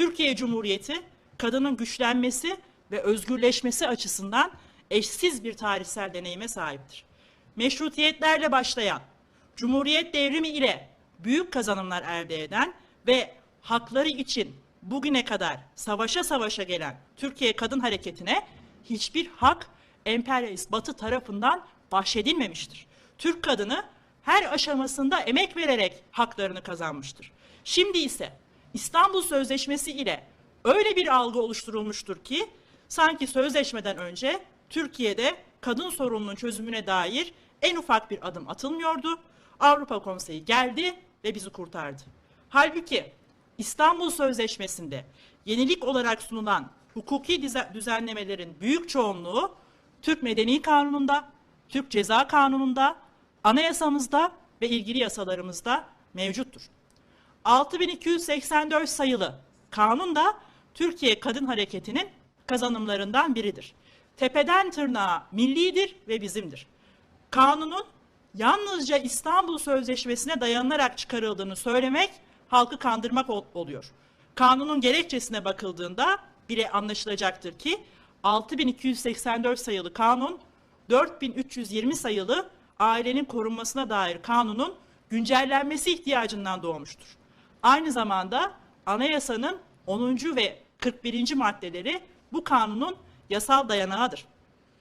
Türkiye Cumhuriyeti kadının güçlenmesi ve özgürleşmesi açısından eşsiz bir tarihsel deneyime sahiptir. Meşrutiyetlerle başlayan, Cumhuriyet devrimi ile büyük kazanımlar elde eden ve hakları için bugüne kadar savaşa savaşa gelen Türkiye Kadın Hareketi'ne hiçbir hak emperyalist Batı tarafından bahşedilmemiştir. Türk kadını her aşamasında emek vererek haklarını kazanmıştır. Şimdi ise İstanbul Sözleşmesi ile öyle bir algı oluşturulmuştur ki sanki sözleşmeden önce Türkiye'de kadın sorununun çözümüne dair en ufak bir adım atılmıyordu. Avrupa Konseyi geldi ve bizi kurtardı. Halbuki İstanbul Sözleşmesi'nde yenilik olarak sunulan hukuki düzenlemelerin büyük çoğunluğu Türk Medeni Kanunu'nda, Türk Ceza Kanunu'nda, anayasamızda ve ilgili yasalarımızda mevcuttur. 6284 sayılı kanun da Türkiye Kadın Hareketi'nin kazanımlarından biridir. Tepeden tırnağa millidir ve bizimdir. Kanunun yalnızca İstanbul Sözleşmesi'ne dayanılarak çıkarıldığını söylemek halkı kandırmak ol- oluyor. Kanunun gerekçesine bakıldığında bile anlaşılacaktır ki 6284 sayılı kanun 4320 sayılı ailenin korunmasına dair kanunun güncellenmesi ihtiyacından doğmuştur. Aynı zamanda anayasanın 10. ve 41. maddeleri bu kanunun yasal dayanağıdır.